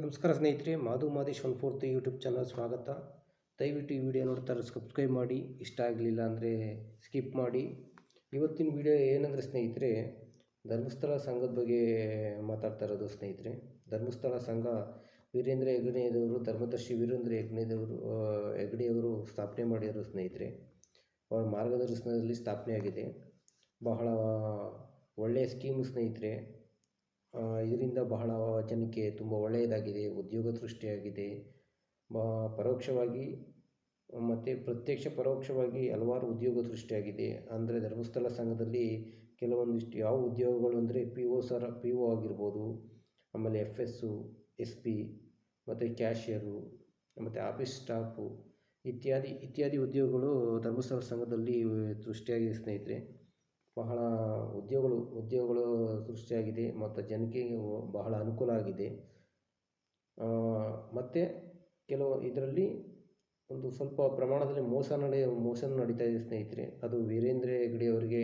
ನಮಸ್ಕಾರ ಸ್ನೇಹಿತರೆ, Madhu Madesh one fourth YouTube channel ಸ್ವಾಗತ. ದಯವಿಟ್ಟು ಈ ವಿಡಿಯೋ ನೋಡ್ತಾರೆ ಸಬ್ಸ್ಕ್ರೈಬ್ ಮಾಡಿ, ಇಷ್ಟ ಆಗಲಿಲ್ಲ ಅಂದರೆ ಸ್ಕಿಪ್ ಮಾಡಿ. ಇವತ್ತಿನ ವಿಡಿಯೋ ಏನಂದರೆ ಸ್ನೇಹಿತರೆ, ಧರ್ಮಸ್ಥಳ ಸಂಘದ ಬಗ್ಗೆ ಮಾತಾಡ್ತಾ ಇರೋದು ಸ್ನೇಹಿತರೆ. ಧರ್ಮಸ್ಥಳ ಸಂಘ ವೀರೇಂದ್ರ ಹೆಗ್ಗಡೆಯವರು, ಧರ್ಮದರ್ಶಿ ವೀರೇಂದ್ರ ಹೆಗ್ಗಡೆಯವರು ಹೆಗ್ಗಡೆಯವರು ಸ್ಥಾಪನೆ ಮಾಡಿರೋ ಸ್ನೇಹಿತರೆ, ಅವರ ಮಾರ್ಗದರ್ಶನದಲ್ಲಿ ಸ್ಥಾಪನೆಯಾಗಿದೆ. ಬಹಳ ಒಳ್ಳೆಯ ಸ್ಕೀಮ್ ಸ್ನೇಹಿತರೆ. ಇದರಿಂದ ಬಹಳ ಜನಕ್ಕೆ ತುಂಬ ಒಳ್ಳೆಯದಾಗಿದೆ, ಉದ್ಯೋಗ ಸೃಷ್ಟಿಯಾಗಿದೆ. ಪರೋಕ್ಷವಾಗಿ ಮತ್ತು ಪ್ರತ್ಯಕ್ಷ ಪರೋಕ್ಷವಾಗಿ ಹಲವಾರು ಉದ್ಯೋಗ ಸೃಷ್ಟಿಯಾಗಿದೆ. ಅಂದರೆ ಧರ್ಮಸ್ಥಳ ಸಂಘದಲ್ಲಿ ಕೆಲವೊಂದಿಷ್ಟು ಯಾವ ಉದ್ಯೋಗಗಳು ಅಂದರೆ P O sir P O ಆಗಿರ್ಬೋದು, ಆಮೇಲೆ ಎಫ್ ಎಸ್ಸು ಎಸ್ ಪಿ ಮತ್ತು ಕ್ಯಾಶಿಯರು ಮತ್ತು ಆಫೀಸ್ ಸ್ಟಾಫು ಇತ್ಯಾದಿ ಇತ್ಯಾದಿ ಉದ್ಯೋಗಗಳು ಧರ್ಮಸ್ಥಳ ಸಂಘದಲ್ಲಿ ಸೃಷ್ಟಿಯಾಗಿದೆ ಸ್ನೇಹಿತರೆ. ಬಹಳ ಉದ್ಯೋಗಗಳು ಉದ್ಯೋಗಗಳು ಸೃಷ್ಟಿಯಾಗಿದೆ ಮತ್ತು ಜನಕ್ಕೆ ಬಹಳ ಅನುಕೂಲ ಆಗಿದೆ. ಮತ್ತು ಕೆಲವು ಇದರಲ್ಲಿ ಒಂದು ಸ್ವಲ್ಪ ಪ್ರಮಾಣದಲ್ಲಿ ಮೋಸ ನಡೆಯ ಮೋಸ ನಡೀತಾ ಇದೆ ಸ್ನೇಹಿತರೆ. ಅದು ವೀರೇಂದ್ರ ಹೆಗ್ಗಡೆ ಅವರಿಗೆ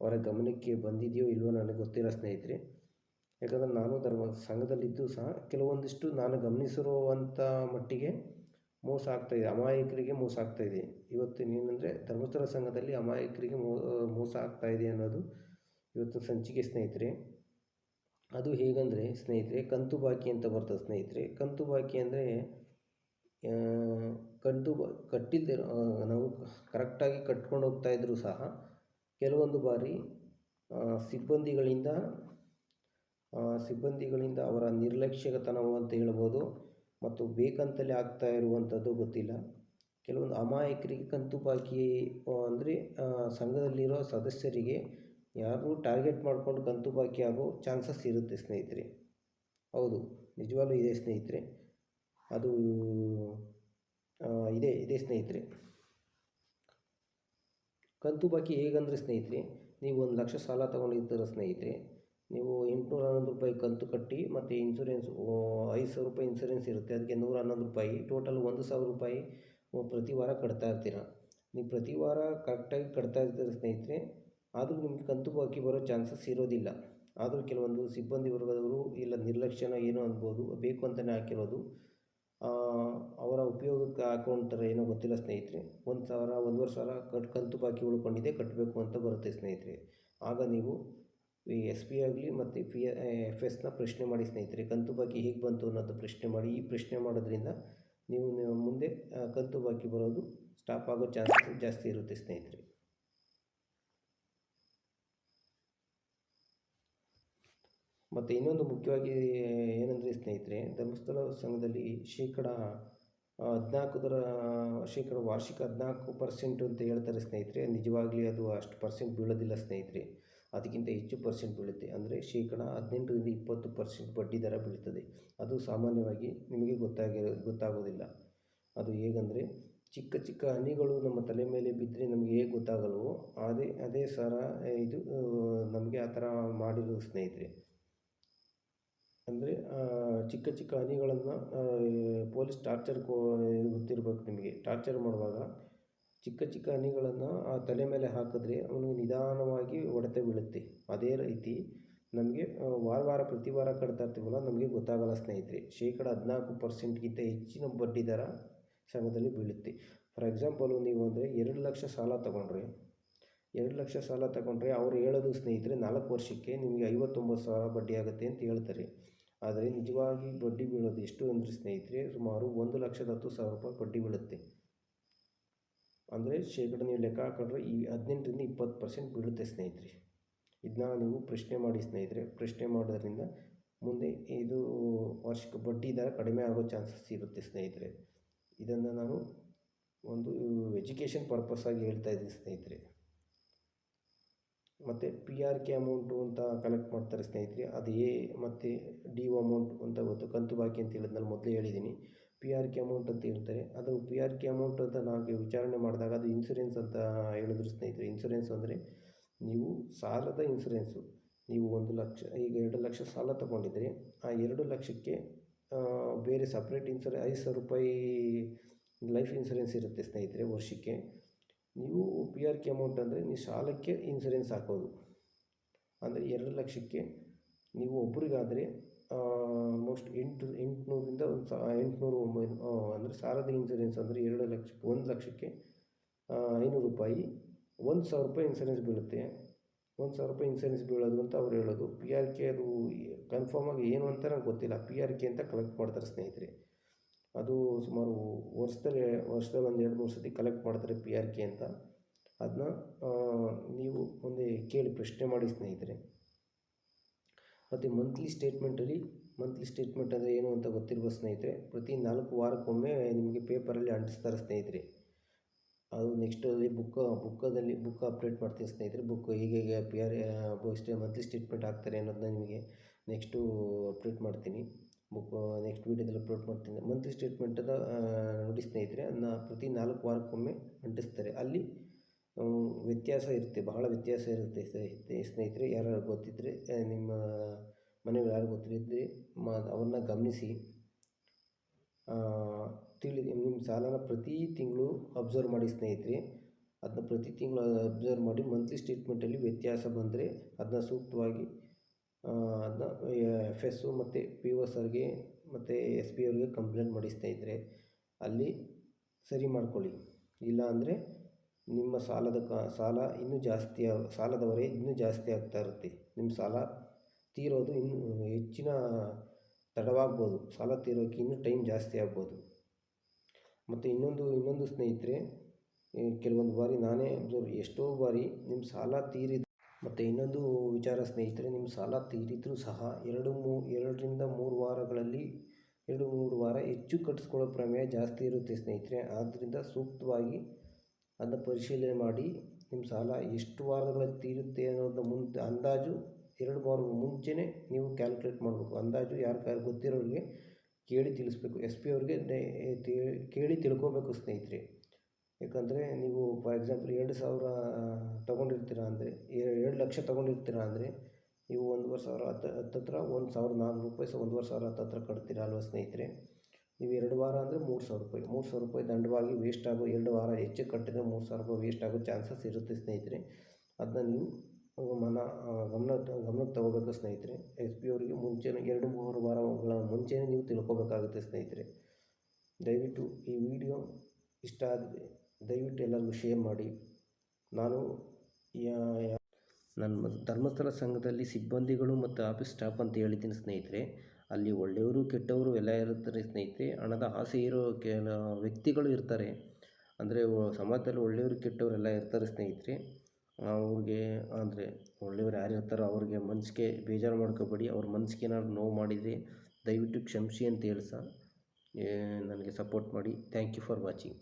ಅವರ ಗಮನಕ್ಕೆ ಬಂದಿದೆಯೋ ಇಲ್ವೋ ನನಗೆ ಗೊತ್ತಿಲ್ಲ ಸ್ನೇಹಿತರೆ. ಯಾಕಂದರೆ ನಾನು ಧರ್ಮ, ಸಂಘದಲ್ಲಿದ್ದು ಸಹ ಕೆಲವೊಂದಿಷ್ಟು ನಾನು ಗಮನಿಸಿರುವಂಥ ಮಟ್ಟಿಗೆ ಮೋಸ ಆಗ್ತಾಯಿದೆ ಅಮಾಯಕರಿಗೆ ಮೋಸ ಆಗ್ತಾಯಿದೆ ಇವತ್ತಿನ ಏನಂದರೆ ಧರ್ಮಸ್ಥಳ ಸಂಘದಲ್ಲಿ ಅಮಾಯಕರಿಗೆ ಮೋಸ ಆಗ್ತಾಯಿದೆ ಅನ್ನೋದು ಇವತ್ತು ಸಂಚಿಕೆ ಸ್ನೇಹಿತರೆ. ಅದು ಹೇಗಂದರೆ ಸ್ನೇಹಿತರೆ, ಕಂತು ಬಾಕಿ ಅಂತ ಬರ್ತದೆ ಸ್ನೇಹಿತರೆ. ಕಂತು ಬಾಕಿ ಅಂದರೆ ಕಂತು ಕಟ್ಟಿದ್ದೆ ನಾವು ಕರೆಕ್ಟಾಗಿ ಕಟ್ಕೊಂಡು ಇದ್ದರೂ ಸಹ ಕೆಲವೊಂದು ಬಾರಿ ಸಿಬ್ಬಂದಿಗಳಿಂದ ಸಿಬ್ಬಂದಿಗಳಿಂದ ಅವರ ನಿರ್ಲಕ್ಷ್ಯತನವು ಅಂತ ಹೇಳ್ಬೋದು. ಮತ್ತು ಬೇಕಂತಲೇ ಆಗ್ತಾ ಇರುವಂಥದ್ದು ಗೊತ್ತಿಲ್ಲ. ಕೆಲವೊಂದು ಅಮಾಯಕರಿಗೆ ಕಂತು ಬಾಕಿ ಅಂದರೆ ಸಂಘದಲ್ಲಿರೋ ಸದಸ್ಯರಿಗೆ ಯಾರು ಟಾರ್ಗೆಟ್ ಮಾಡಿಕೊಂಡು ಕಂತು ಬಾಕಿ ಆಗೋ ಚಾನ್ಸಸ್ ಇರುತ್ತೆ ಸ್ನೇಹಿತರೆ. ಹೌದು, ನಿಜವಾಗ್ಲೂ ಇದೆ ಸ್ನೇಹಿತರೆ. ಅದು ಇದೆ ಇದೆ ಸ್ನೇಹಿತರೆ. ಕಂತು ಬಾಕಿ ಹೇಗಂದರೆ ಸ್ನೇಹಿತರೆ, ನೀವು ಒಂದು ಲಕ್ಷ ಸಾಲ ತೊಗೊಂಡಿರ್ತೀರ ಸ್ನೇಹಿತರೆ ನೀವು ಎಂಟುನೂರ ಹನ್ನೊಂದು ರೂಪಾಯಿ ಕಂತು ಕಟ್ಟಿ ಮತ್ತು ಇನ್ಸೂರೆನ್ಸ್ ಐದು ಸಾವಿರ ರೂಪಾಯಿ ಇನ್ಸೂರೆನ್ಸ್ ಇರುತ್ತೆ. ಅದಕ್ಕೆ ನೂರ ಹನ್ನೊಂದು ರೂಪಾಯಿ ಟೋಟಲ್ ಒಂದು ಸಾವಿರ ರೂಪಾಯಿ ಪ್ರತಿ ವಾರ ಕಟ್ತಾ ಇರ್ತೀರ. ನೀವು ಪ್ರತಿ ವಾರ ಕರೆಕ್ಟಾಗಿ ಕಟ್ತಾ ಇರ್ತೀರ ಸ್ನೇಹಿತರೆ, ಆದರೂ ನಿಮಗೆ ಕಂತು ಬಾಕಿ ಬರೋ ಚಾನ್ಸಸ್ ಇರೋದಿಲ್ಲ. ಆದರೂ ಕೆಲವೊಂದು ಸಿಬ್ಬಂದಿ ವರ್ಗದವರು ಇಲ್ಲ ನಿರ್ಲಕ್ಷ್ಯನ ಏನೋ ಅನ್ಬೋದು, ಬೇಕು ಅಂತಲೇ ಹಾಕಿರೋದು ಅವರ ಉಪಯೋಗಕ್ಕೆ ಹಾಕೊಂಡ್ತಾರೆ ಏನೋ ಗೊತ್ತಿಲ್ಲ ಸ್ನೇಹಿತರೆ. ಒಂದು ಸಾವಿರ, ಒಂದೂವರೆ ಸಾವಿರ ಕಟ್, ಕಂತು ಬಾಕಿ ಉಳ್ಕೊಂಡಿದೆ ಕಟ್ಟಬೇಕು ಅಂತ ಬರುತ್ತೆ ಸ್ನೇಹಿತರೆ. ಆಗ ನೀವು ಎಸ್ ಪಿ ಆಗಲಿ ಮತ್ತು ಪಿ ಎಫ್ ಎಸ್ನ ಪ್ರಶ್ನೆ ಮಾಡಿ ಸ್ನೇಹಿತರೆ, ಕಂತು ಬಾಕಿ ಹೇಗೆ ಬಂತು ಅನ್ನೋದು ಪ್ರಶ್ನೆ ಮಾಡಿ, ಈ ಪ್ರಶ್ನೆ ಮಾಡೋದ್ರಿಂದ ನೀವು ಮುಂದೆ ಕಂತು ಬಾಕಿ ಬರೋದು ಸ್ಟಾಪ್ ಆಗೋ ಚಾನ್ಸಸ್ ಜಾಸ್ತಿ ಇರುತ್ತೆ ಸ್ನೇಹಿತರೆ. ಮತ್ತು ಇನ್ನೊಂದು ಮುಖ್ಯವಾಗಿ ಏನಂದರೆ ಸ್ನೇಹಿತರೆ, ಧರ್ಮಸ್ಥಳ ಸಂಘದಲ್ಲಿ ಶೇಕಡ ಹದಿನಾಲ್ಕುದರ ಶೇಕಡ ವಾರ್ಷಿಕ ಹದಿನಾಲ್ಕು ಪರ್ಸೆಂಟು ಅಂತ ಹೇಳ್ತಾರೆ ಸ್ನೇಹಿತರೆ, ನಿಜವಾಗ್ಲಿ ಅದು ಅಷ್ಟು ಪರ್ಸೆಂಟ್ ಬೀಳೋದಿಲ್ಲ ಸ್ನೇಹಿತರೆ. ಅದಕ್ಕಿಂತ ಹೆಚ್ಚು ಪರ್ಸೆಂಟ್ ಬೀಳುತ್ತೆ. ಅಂದರೆ ಶೇಕಡ ಹದಿನೆಂಟರಿಂದ ಇಪ್ಪತ್ತು ಪರ್ಸೆಂಟ್ ಬಡ್ಡಿ ದರ ಬೀಳ್ತದೆ ಅದು ಸಾಮಾನ್ಯವಾಗಿ ನಿಮಗೆ ಗೊತ್ತಾಗಿ ಗೊತ್ತಾಗೋದಿಲ್ಲ ಅದು ಹೇಗಂದರೆ ಚಿಕ್ಕ ಚಿಕ್ಕ ಹನಿಗಳು ನಮ್ಮ ತಲೆ ಮೇಲೆ ಬಿದ್ದರೆ ನಮಗೆ ಹೇಗೆ ಗೊತ್ತಾಗಲ್ವೋ, ಅದೇ ಅದೇ ಸರ ಇದು ನಮಗೆ ಆ ಥರ ಮಾಡಿರೋದು ಸ್ನೇಹಿತರೆ. ಅಂದರೆ ಚಿಕ್ಕ ಚಿಕ್ಕ ಹನಿಗಳನ್ನು ಪೊಲೀಸ್ ಟಾರ್ಚರ್ ಗೊತ್ತಿರ್ಬೇಕು ನಿಮಗೆ. ಟಾರ್ಚರ್ ಮಾಡುವಾಗ ಚಿಕ್ಕ ಚಿಕ್ಕ ಹನಿಗಳನ್ನು ಆ ತಲೆ ಮೇಲೆ ಹಾಕಿದ್ರೆ ಅವನು ನಿಧಾನವಾಗಿ ಹೊಡೆತ ಬೀಳುತ್ತೆ. ಅದೇ ರೀತಿ ನಮಗೆ ವಾರ ವಾರ ಪ್ರತಿ ವಾರ ಕಟ್ತಾ ಇರ್ತೀವಲ್ಲ, ನಮಗೆ ಗೊತ್ತಾಗಲ್ಲ ಸ್ನೇಹಿತರೆ. ಶೇಕಡ ಹದಿನಾಲ್ಕು ಪರ್ಸೆಂಟ್ಗಿಂತ ಹೆಚ್ಚಿನ ಬಡ್ಡಿ ದರ ಸಂಘದಲ್ಲಿ ಬೀಳುತ್ತೆ. ಫಾರ್ ಎಕ್ಸಾಂಪಲು ನೀವು ಅಂದರೆ ಎರಡು ಲಕ್ಷ ಸಾಲ ತಗೊಂಡ್ರೆ, ಎರಡು ಲಕ್ಷ ಸಾಲ ತಗೊಂಡ್ರೆ ಅವ್ರು ಹೇಳೋದು ಸ್ನೇಹಿತರೆ, ನಾಲ್ಕು ವರ್ಷಕ್ಕೆ ನಿಮಗೆ ಐವತ್ತೊಂಬತ್ತು ಸಾವಿರ ಬಡ್ಡಿ ಆಗುತ್ತೆ ಅಂತ ಹೇಳ್ತಾರೆ. ಆದರೆ ನಿಜವಾಗಿ ಬಡ್ಡಿ ಬೀಳೋದು ಎಷ್ಟು ಅಂದರೆ ಸ್ನೇಹಿತರೆ, ಸುಮಾರು ಒಂದು ಲಕ್ಷದ ಹತ್ತು ಸಾವಿರ ರೂಪಾಯಿ ಬಡ್ಡಿ ಬೀಳುತ್ತೆ. ಅಂದರೆ ಶೇಕಡ ನೀವು ಲೆಕ್ಕ ಹಾಕೊಂಡ್ರೆ ಈ ಹದಿನೆಂಟರಿಂದ ಇಪ್ಪತ್ತು ಪರ್ಸೆಂಟ್ ಬೀಳುತ್ತೆ ಸ್ನೇಹಿತರೆ. ಇದನ್ನ ನೀವು ಪ್ರಶ್ನೆ ಮಾಡಿ ಸ್ನೇಹಿತರೆ. ಪ್ರಶ್ನೆ ಮಾಡೋದ್ರಿಂದ ಮುಂದೆ ಇದು ವಾರ್ಷಿಕ ಬಡ್ಡಿ ದರ ಕಡಿಮೆ ಆಗೋ ಚಾನ್ಸಸ್ ಇರುತ್ತೆ ಸ್ನೇಹಿತರೆ. ಇದನ್ನು ನಾನು ಒಂದು ಎಜುಕೇಷನ್ ಪರ್ಪಸ್ ಹೇಳ್ತಾ ಇದ್ದೀನಿ ಸ್ನೇಹಿತರೆ. ಮತ್ತು ಪಿ ಆರ್ ಕೆ ಅಮೌಂಟು ಅಂತ ಕಲೆಕ್ಟ್ ಮಾಡ್ತಾರೆ ಸ್ನೇಹಿತರೆ. ಅದು ಎ ಮತ್ತು ಡಿ ಒ ಅಮೌಂಟ್ ಅಂತ ಗೊತ್ತು. ಕಂತು ಬಾಕಿ ಅಂತ ಹೇಳಿದ್ನಲ್ಲಿ ಮೊದಲೇ ಹೇಳಿದ್ದೀನಿ. ಪಿ ಆರ್ ಕೆ ಅಮೌಂಟ್ ಅಂತ ಹೇಳ್ತಾರೆ. ಅದು ಪಿ ಆರ್ ಕೆ ಅಮೌಂಟ್ ಅಂತ ನಾವು ವಿಚಾರಣೆ ಮಾಡಿದಾಗ ಅದು ಇನ್ಸೂರೆನ್ಸ್ ಅಂತ ಹೇಳಿದ್ರು ಸ್ನೇಹಿತರೆ. ಇನ್ಸೂರೆನ್ಸ್ ಅಂದರೆ ನೀವು ಸಾಲದ ಇನ್ಸೂರೆನ್ಸು ನೀವು ಒಂದು ಲಕ್ಷ, ಈಗ ಎರಡು ಲಕ್ಷ ಸಾಲ ತೊಗೊಂಡಿದ್ರೆ ಆ ಎರಡು ಲಕ್ಷಕ್ಕೆ ಬೇರೆ ಸಪ್ರೇಟ್ ಇನ್ಸೂರೆನ್ಸ್ ಐದು ಸಾವಿರ ರೂಪಾಯಿ ಲೈಫ್ ಇನ್ಸೂರೆನ್ಸ್ ಇರುತ್ತೆ ಸ್ನೇಹಿತರೆ ವರ್ಷಕ್ಕೆ. ನೀವು ಪಿ ಆರ್ ಕೆ ಅಮೌಂಟ್ ಅಂದರೆ ನೀವು ಸಾಲಕ್ಕೆ ಇನ್ಸೂರೆನ್ಸ್ ಹಾಕೋದು. ಅಂದರೆ ಎರಡು ಲಕ್ಷಕ್ಕೆ ನೀವು ಒಬ್ಬರಿಗಾದರೆ ಆಲ್ಮೋಸ್ಟ್ ಎಂಟು, ಎಂಟುನೂರಿಂದ ಒಂದು ಸಾ, ಎಂಟುನೂರು ಒಂಬೈನೂರು ಅಂದರೆ ಸಾಲದ ಇನ್ಸೂರೆನ್ಸ್ ಅಂದರೆ ಎರಡು ಲಕ್ಷಕ್ಕೆ, ಒಂದು ಲಕ್ಷಕ್ಕೆ ಐನೂರು ರೂಪಾಯಿ. ಒಂದು ಸಾವಿರ ರೂಪಾಯಿ ಇನ್ಸೂರೆನ್ಸ್ ಬೀಳುತ್ತೆ. ಒಂದು ಸಾವಿರ ರೂಪಾಯಿ ಇನ್ಸೂರೆನ್ಸ್ ಬೀಳೋದು ಅಂತ ಅವ್ರು ಹೇಳೋದು. ಪಿ ಆರ್ ಕೆ ಅದು ಕನ್ಫರ್ಮಾಗಿ ಏನು ಅಂತ ನಂಗೆ ಗೊತ್ತಿಲ್ಲ. ಪಿ ಆರ್ ಕೆ ಅಂತ ಕಲೆಕ್ಟ್ ಮಾಡ್ತಾರೆ ಸ್ನೇಹಿತರೆ. ಅದು ಸುಮಾರು ವರ್ಷದಲ್ಲಿ ವರ್ಷದಲ್ಲಿ ಒಂದು ಎರಡು ಮೂರು ಸತಿ ಕಲೆಕ್ಟ್ ಮಾಡ್ತಾರೆ ಪಿ ಆರ್ ಕೆ ಅಂತ. ಅದನ್ನ ನೀವು ಒಂದೇ ಕೇಳಿ ಪ್ರಶ್ನೆ ಮಾಡಿ ಸ್ನೇಹಿತರೆ. ಮತ್ತು ಮಂತ್ಲಿ ಸ್ಟೇಟ್ಮೆಂಟಲ್ಲಿ ಮಂತ್ಲಿ ಸ್ಟೇಟ್ಮೆಂಟ್ ಅಂದರೆ ಏನು ಅಂತ ಗೊತ್ತಿರುವ ಸ್ನೇಹಿತರೆ, ಪ್ರತಿ ನಾಲ್ಕು ವಾರಕ್ಕೊಮ್ಮೆ ನಿಮಗೆ ಪೇಪರಲ್ಲಿ ಅಂಟಿಸ್ತಾರೆ ಸ್ನೇಹಿತರೆ. ಅದು ನೆಕ್ಸ್ಟ್ ಅಲ್ಲಿ ಬುಕ್ ಬುಕ್ಕದಲ್ಲಿ ಬುಕ್ ಅಪ್ಡೇಟ್ ಮಾಡ್ತೀನಿ ಸ್ನೇಹಿತರೆ ಬುಕ್ ಹೀಗೆ ಹೇಗೆ P R stay monthly statement ಹಾಕ್ತಾರೆ ಅನ್ನೋದನ್ನ ನಿಮಗೆ ನೆಕ್ಸ್ಟು ಅಪ್ಡೇಟ್ ಮಾಡ್ತೀನಿ. ಬುಕ್ ನೆಕ್ಸ್ಟ್ ವೀಡಿಯೋದಲ್ಲಿ ಅಪ್ಲೋಡ್ ಮಾಡ್ತೀನಿ. ಮಂತ್ಲಿ ಸ್ಟೇಟ್ಮೆಂಟದ ನೋಡಿ ಸ್ನೇಹಿತರೆ ಅದನ್ನ ಪ್ರತಿ ನಾಲ್ಕು ವಾರಕ್ಕೊಮ್ಮೆ ಅಂಟಿಸ್ತಾರೆ. ಅಲ್ಲಿ ವ್ಯತ್ಯಾಸ ಇರುತ್ತೆ, ಬಹಳ ವ್ಯತ್ಯಾಸ ಇರುತ್ತೆ ಸ್ನೇಹಿತರೆ, ಯಾರು ಗೊತ್ತಿದ್ದರೆ ನಿಮ್ಮ ಮನೆಯವ್ರು ಯಾರು ಗೊತ್ತಿದ್ದರೆ ಮ ಅವನ್ನ ಗಮನಿಸಿ. ತಿಳಿ ನಿಮ್ಮ ಸಾಲನ ಪ್ರತಿ ತಿಂಗಳು ಅಬ್ಸರ್ವ್ ಮಾಡಿ ಸ್ನೇಹಿತರೆ. ಅದನ್ನ ಪ್ರತಿ ತಿಂಗಳು ಅಬ್ಸರ್ವ್ ಮಾಡಿ ಮಂತ್ಲಿ ಸ್ಟೇಟ್ಮೆಂಟಲ್ಲಿ ವ್ಯತ್ಯಾಸ ಬಂದರೆ ಅದನ್ನ ಸೂಕ್ತವಾಗಿ ಅದನ್ನ ಎಫ್ ಎಸ್ಸು ಮತ್ತು ಪಿ ಒ ಸರ್ಗೆ ಮತ್ತು ಎಸ್ ಪಿ ಅವ್ರಿಗೆ ಕಂಪ್ಲೇಂಟ್ ಮಾಡಿ ಸ್ನೇಹಿತರೆ. ಅಲ್ಲಿ ಸರಿ ಮಾಡ್ಕೊಳ್ಳಿ. ಇಲ್ಲ ಅಂದರೆ ನಿಮ್ಮ ಸಾಲದ ಸಾಲ ಇನ್ನೂ ಜಾಸ್ತಿ ಸಾಲದ ಇನ್ನೂ ಜಾಸ್ತಿ ಆಗ್ತಾ ಇರುತ್ತೆ. ನಿಮ್ಮ ಸಾಲ ತೀರೋದು ಇನ್ನೂ ಹೆಚ್ಚಿನ ತಡವಾಗ್ಬೋದು. ಸಾಲ ತೀರೋಕ್ಕೆ ಇನ್ನೂ ಟೈಮ್ ಜಾಸ್ತಿ ಆಗ್ಬೋದು. ಮತ್ತು ಇನ್ನೊಂದು ಇನ್ನೊಂದು ಸ್ನೇಹಿತರೆ ಕೆಲವೊಂದು ಬಾರಿ ನಾನೇ ಎಷ್ಟೋ ಬಾರಿ ನಿಮ್ಮ ಸಾಲ ತೀರಿದ, ಮತ್ತು ಇನ್ನೊಂದು ವಿಚಾರ ಸ್ನೇಹಿತರೆ, ನಿಮ್ಮ ಸಾಲ ತೀರಿದರೂ ಸಹ ಎರಡು ಮೂ, ಎರಡರಿಂದ ಮೂರು ವಾರಗಳಲ್ಲಿ, ಎರಡು ಮೂರು ವಾರ ಹೆಚ್ಚು ಕಟ್ಟಿಸ್ಕೊಳ್ಳೋ ಪ್ರಮೇಯ ಜಾಸ್ತಿ ಇರುತ್ತೆ ಸ್ನೇಹಿತರೆ. ಆದ್ದರಿಂದ ಸೂಕ್ತವಾಗಿ ಅದನ್ನ ಪರಿಶೀಲನೆ ಮಾಡಿ ನಿಮ್ಮ ಸಾಲ ಎಷ್ಟು ವಾರಗಳಲ್ಲಿ ತೀರುತ್ತೆ ಅನ್ನೋದನ್ನ ಮುಂದೆ, ಅಂದಾಜು ಎರಡು ವಾರ ಮುಂಚೆನೇ ನೀವು ಕ್ಯಾಲ್ಕುಲೇಟ್ ಮಾಡಬೇಕು. ಅಂದಾಜು ಯಾರು ಗೊತ್ತಿರೋರಿಗೆ ಕೇಳಿ ತಿಳಿಸ್ಬೇಕು. ಎಸ್ ಪಿ ಅವ್ರಿಗೆ ಕೇಳಿ ತಿಳ್ಕೊಬೇಕು ಸ್ನೇಹಿತರೆ. ಯಾಕಂದರೆ ನೀವು ಫಾರ್ ಎಕ್ಸಾಂಪಲ್ ಎರಡು ಸಾವಿರ ತೊಗೊಂಡಿರ್ತೀರ ಅಂದರೆ ಎರಡು ಲಕ್ಷ ತೊಗೊಂಡಿರ್ತೀರ ಅಂದರೆ, ನೀವು ಒಂದೂವರೆ ಸಾವಿರ ಹತ್ತು, ಹತ್ತತ್ರ ಒಂದು ಸಾವಿರದ ನಾನ್ನೂರು ರೂಪಾಯಿ ಸಹ ಒಂದೂವರೆ ಸಾವಿರ ಹತ್ತತ್ರ ಕಟ್ತೀರ ಅಲ್ವಾ ಸ್ನೇಹಿತರೆ? ನೀವು ಎರಡು ವಾರ ಅಂದರೆ ಮೂರು ಸಾವಿರ ರೂಪಾಯಿ. ಮೂರು ಸಾವಿರ ರೂಪಾಯಿ ದಂಡವಾಗಿ ವೇಸ್ಟ್ ಆಗೋ ಎರಡು ವಾರ ಹೆಚ್ಚು ಕಟ್ಟಿದರೆ ಮೂರು ಸಾವಿರ ರೂಪಾಯಿ ವೇಸ್ಟ್ ಆಗೋ ಚಾನ್ಸಸ್ ಇರುತ್ತೆ ಸ್ನೇಹಿತರೆ. ಅದನ್ನ ನೀವು ಮನ ಗಮನ, ಗಮನಕ್ಕೆ ತಗೋಬೇಕು ಸ್ನೇಹಿತರೆ. ಎಸ್ ಪಿ ಅವರಿಗೆ ಮುಂಚೆನೇ ಎರಡು ಮೂರು ವಾರಗಳ ಮುಂಚೆನೇ ನೀವು ತಿಳ್ಕೊಬೇಕಾಗುತ್ತೆ ಸ್ನೇಹಿತರೆ. ದಯವಿಟ್ಟು ಈ ವಿಡಿಯೋ ಇಷ್ಟ ಆದರೆ ದಯವಿಟ್ಟು ಎಲ್ಲರಿಗೂ ಶೇರ್ ಮಾಡಿ. ನಾನು ನನ್ನ ಧರ್ಮಸ್ಥಳ ಸಂಘದಲ್ಲಿ ಸಿಬ್ಬಂದಿಗಳು ಮತ್ತು ಆಫೀಸ್ ಸ್ಟಾಫ್ ಅಂತ ಹೇಳಿದ್ದೀನಿ ಸ್ನೇಹಿತರೆ. ಅಲ್ಲಿ ಒಳ್ಳೆಯವರು ಕೆಟ್ಟವರು ಎಲ್ಲ ಇರುತ್ತಾರೆ ಸ್ನೇಹಿತರೆ. ಹಣದ ಆಸೆ ಇರೋ ಕೆಲ ವ್ಯಕ್ತಿಗಳು ಇರ್ತಾರೆ. ಅಂದರೆ ಸಮಾಜದಲ್ಲಿ ಒಳ್ಳೆಯವರು ಕೆಟ್ಟವರು ಎಲ್ಲ ಇರ್ತಾರೆ ಸ್ನೇಹಿತರೆ. ಅವ್ರಿಗೆ ಅಂದರೆ ಒಳ್ಳೆಯವ್ರು ಯಾರು ಇರ್ತಾರೋ ಅವ್ರಿಗೆ ಮನಸ್ಸಿಗೆ ಬೇಜಾರು ಮಾಡ್ಕೋಬೇಡಿ. ಅವ್ರ ಮನಸ್ಸಿಗೆ ಏನಾದ್ರು ನೋವು ಮಾಡಿದರೆ ದಯವಿಟ್ಟು ಕ್ಷಮಿಸಿ ಅಂತ ಹೇಳ್ಸ ನನಗೆ ಸಪೋರ್ಟ್ ಮಾಡಿ. Thank you for watching.